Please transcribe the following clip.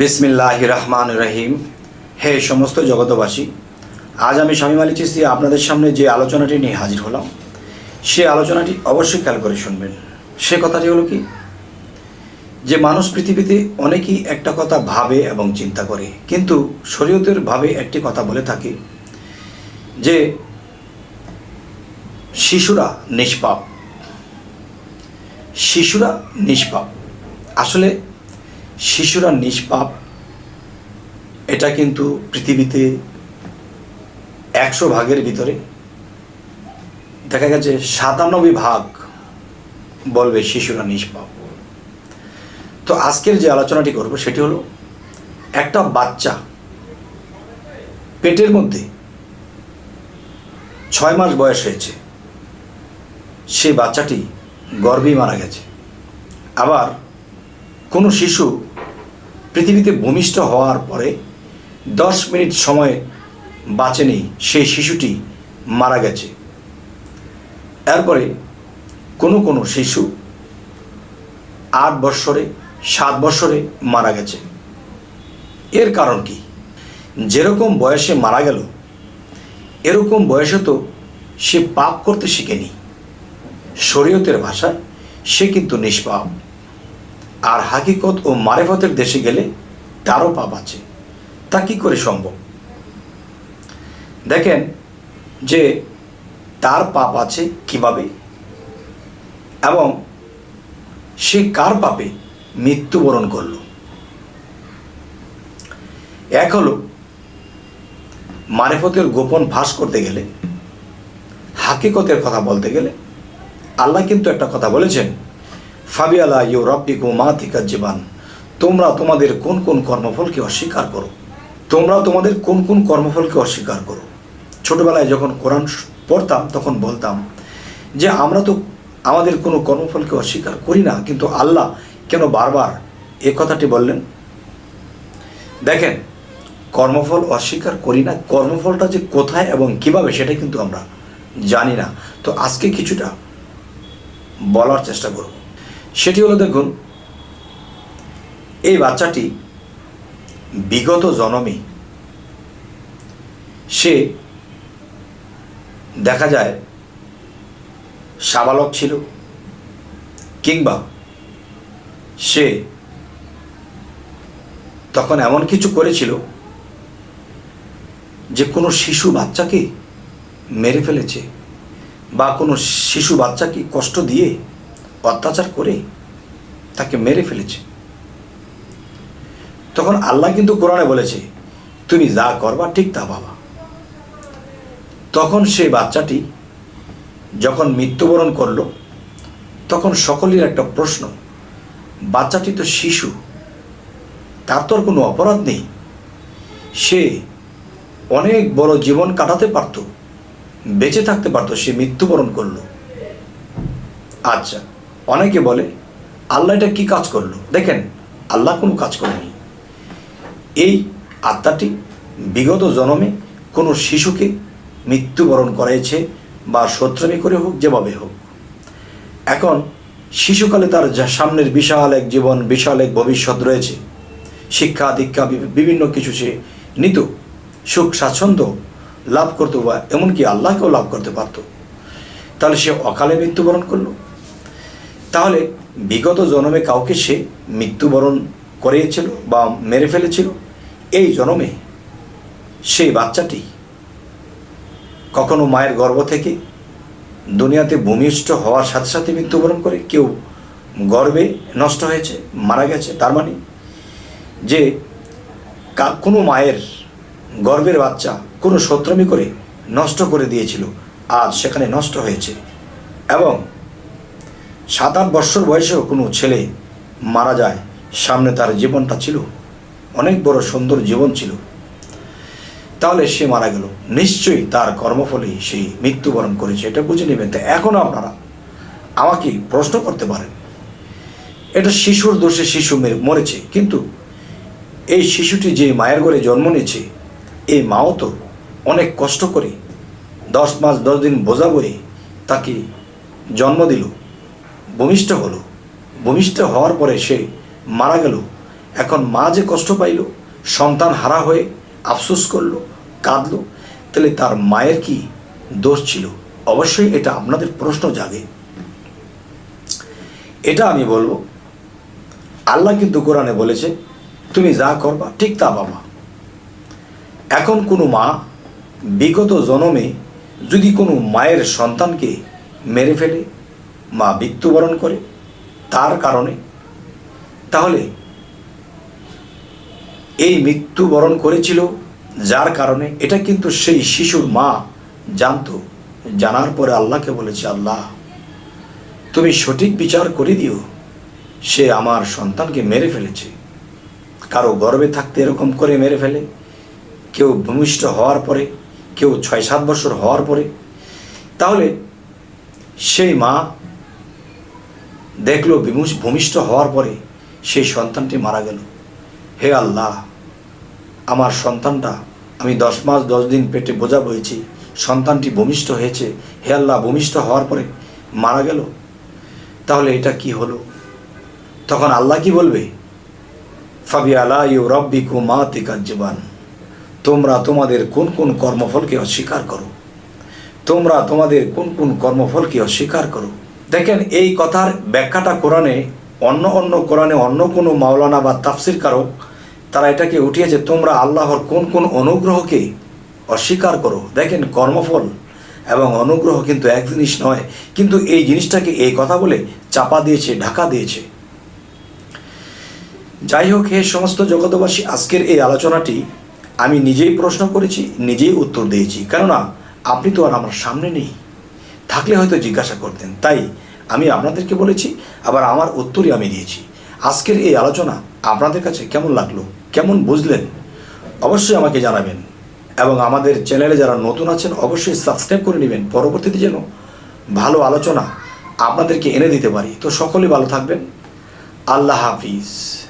বিসমিল্লাহ রহমান রহিম। হে সমস্ত জগতবাসী আজ আমি স্বামী মালিক চিস্তি আপনাদের সামনে যে আলোচনাটি নিয়ে হাজির হলাম, সে আলোচনাটি অবশ্যই খেয়াল করে শুনবেন। সে কথাটি হলো কি? যে মানুষ পৃথিবীতে অনেকেই একটা কথা ভাবে এবং চিন্তা করে, কিন্তু শরীয়তের ভাবে একটি কথা বলে থাকে যে শিশুরা নিষ্পাপ। শিশুরা নিষ্পাপ। আসলে শিশুরা নিষ্পাপ, এটা কিন্তু পৃথিবীতে একশো ভাগের ভিতরে। দেখা গেছে সাতানব্বই ভাগ বলবে শিশুরা নিষ্পাপ। তো আজকের যে আলোচনাটি করব সেটি হলো, একটা বাচ্চা পেটের মধ্যে ছয় মাস বয়স হয়েছে, সেই বাচ্চাটি গর্বেই মারা গেছে। আবার কোনো শিশু পৃথিবীতে ভূমিষ্ঠ হওয়ার পরে দশ মিনিট সময় বাঁচেনি সেই শিশুটি মারা গেছে। এরপরে কোনো কোনো শিশু আট বৎসরে, সাত বৎসরে মারা গেছে। এর কারণ কি? যেরকম বয়সে মারা গেল, এরকম বয়সে তো সে পাপ করতে শিখেনি। শরীয়তের ভাষায় সে কিন্তু নিষ্পাপ। আর হাকিকত ও মারেফতের দেশে গেলে তারও পাপ আছে। তা কি করে সম্ভব? দেখেন যে তার পাপ আছে কীভাবে? এবং সে কার পাপে মৃত্যুবরণ করল? এক হলো, মারেফতের গোপন ফাঁস করতে গেলে, হাকিকতের কথা বলতে গেলে, আল্লাহ কিন্তু একটা কথা বলেছেন ফাবিয়ালা ইউ রব্বিকু মা থিকা জীবান। তোমরা তোমাদের কোন কোন কর্মফলকে অস্বীকার করো? তোমরা তোমাদের কোন কোন কর্মফলকে অস্বীকার করো? ছোটবেলায় যখন কোরআন পড়তাম, তখন বলতাম যে, আমরা তো আমাদের কোনো কর্মফলকে অস্বীকার করি না, কিন্তু আল্লাহ কেন বারবার এ কথাটি বললেন? দেখেন, কর্মফল অস্বীকার করি না, কর্মফলটা যে কোথায় এবং কীভাবে সেটা কিন্তু আমরা জানি না। তো আজকে কিছুটা বলার চেষ্টা করব। সেটি হলো দেখুন, এই বাচ্চাটি বিগত জনমে সে দেখা যায় সাবালক ছিল কিংবা সে তখন এমন কিছু করেছিল যে কোনো শিশু বাচ্চাকে মেরে ফেলেছে বা কোনো শিশু বাচ্চাকে কষ্ট দিয়ে অত্যাচার করে তাকে মেরে ফেলেছে। তখন আল্লাহ কিন্তু কোরআনে বলেছে, তুমি যা করবা ঠিক তা বাবা তখন সেই বাচ্চাটি যখন মৃত্যুবরণ করল, তখন সকলের একটা প্রশ্ন, বাচ্চাটি তো শিশু, তার তোর কোনো অপরাধ নেই। সে অনেক বড় জীবন কাটাতে পারত, বেঁচে থাকতে পারতো, সে মৃত্যুবরণ করল। আচ্ছা অনেকে বলে, আল্লাহ এটা কী কাজ করল? দেখেন, আল্লাহ কোনো কাজ করেনি। এই আত্মাটি বিগত জন্মে কোনো শিশুকে মৃত্যুবরণ করাইছে বা শত্রুমি করে হোক, যেভাবে হোক। এখন শিশুকালে তার সামনের বিশাল এক জীবন, বিশাল এক ভবিষ্যৎ রয়েছে। শিক্ষা, দীক্ষা বিভিন্ন কিছু সে নিত। সুখ, স্বাচ্ছন্দ্য লাভ করতো বা এমনকি আল্লাহকেও লাভ করতে পারতো। তাহলে সে অকালে মৃত্যুবরণ করল? তাহলে বিগত জন্মে কাউকে সে মৃত্যুবরণ করিয়েছিল বা মেরে ফেলেছিল? এই জন্মে সেই বাচ্চাটি কখনো মায়ের গর্ভ থেকে দুনিয়াতে ভূমিষ্ঠ হওয়ার সাথে সাথে মৃত্যুবরণ করে? কেউ গর্বে নষ্ট হয়েছে, মারা গেছে, তার মানে যে কোনো মায়ের গর্ভের বাচ্চা কোনো শত্রমি করে নষ্ট করে দিয়েছিল, আজ সেখানে নষ্ট হয়েছে। এবং সাত আট বৎসর বয়সেও কোনো ছেলে মারা যায়, সামনে তার জীবনটা ছিল, অনেক বড় সুন্দর জীবন ছিল। তাহলে সে মারা গেল। নিশ্চয়ই তার কর্মফলেই সেই মৃত্যুবরণ করেছে, এটা বুঝে নেবেন। তো এখনও আপনারা আমাকে প্রশ্ন করতে পারেন। এটা শিশুর দোষে শিশু মেরে- মরেছে, কিন্তু এই শিশুটি যে মায়ের ঘরে জন্ম নিয়েছে, এই মাও তো অনেক কষ্ট করে দশ মাস দশ দিন বোঝা বয়ে তাকে জন্ম দিল। ভূমিষ্ঠ হলো। ভূমিষ্ঠ হওয়ার পরে সে মারা গেল। এখন মা যে কষ্ট পাইল, সন্তান হারা হয়ে আফসোস করল, কাঁদলো, তাহলে তার মায়ের কি দোষ ছিল? অবশ্যই এটা আপনাদের প্রশ্ন জাগে। এটা আমি বলব, আল্লাহ কিন্তু কোরআনে বলেছে, তুমি যা করবা, ঠিক তা পাবা এখন কোনো মা বিগত জনমে যদি কোনো মায়ের সন্তানকে মেরে ফেলে মা মৃত্যুবরণ করে তার কারণে। তাহলে এই মৃত্যুবরণ করেছিল যার কারণে এটা কিন্তু সেই শিশুর মা জানতো, জানার পরে আল্লাহকে বলেছে, আল্লাহ, তুমি সঠিক বিচার করে দিও, সে আমার সন্তানকে মেরে ফেলেছে। কারও গর্বে থাকতে এরকম করে মেরে ফেলে। কেউ ভূমিষ্ঠ হওয়ার পরে, কেউ ছয় সাত বছর হওয়ার পরে। তাহলে সেই মা দেখল বিমুষ- ভূমিষ্ঠ হওয়ার পরে সেই সন্তানটি মারা গেল। হে আল্লাহ, আমার সন্তানটা আমি দশ মাস দশ দিন পেটে বোঝা বয়েছি, সন্তানটি ভূমিষ্ঠ হয়েছে। হে আল্লাহ, ভূমিষ্ঠ হওয়ার পরে মারা গেল? তাহলে এটা কি হলো? তখন আল্লাহ কি বলবে? ফাবি আলা ইউ রব্বিকু মা তিকাজ্জবান তোমরা তোমাদের কোন কোন কর্মফলকে অস্বীকার করো? তোমরা তোমাদের কোন কোন কর্মফলকে অস্বীকার করো? দেখেন, এই কথার ব্যাখ্যাটা কোরআনে, অন্য অন্য কোরআনে অন্য কোনো মাওলানা বা তাফসির কারক তারা এটাকে উঠিয়েছে, তোমরা আল্লাহর কোন কোন অনুগ্রহকে অস্বীকার করো? দেখেন, কর্মফল এবং অনুগ্রহ কিন্তু এক জিনিস নয়, কিন্তু এই জিনিসটাকে এই কথা বলে চাপা দিয়েছে, ঢাকা দিয়েছে। যাই হোক, হে সমস্ত জগতবাসী আজকের এই আলোচনাটি আমি নিজেই প্রশ্ন করেছি, নিজেই উত্তর দিয়েছি। কেননা, আপনি তো আর আমার সামনে নেই। থাকলে হয়তো জিজ্ঞাসা করতেন। তাই আমি আপনাদেরকে বলেছি, আবার আমার উত্তরই আমি দিয়েছি। আজকের এই আলোচনা আপনাদের কাছে কেমন লাগল? কেমন বুঝলেন? অবশ্যই আমাকে জানাবেন। এবং আমাদের চ্যানেলে যারা নতুন আছেন, অবশ্যই সাবস্ক্রাইব করে নেবেন। পরবর্তীতে যেন ভালো আলোচনা আপনাদেরকে এনে দিতে পারি। তো সকলে ভালো থাকবেন। আল্লাহ হাফিজ।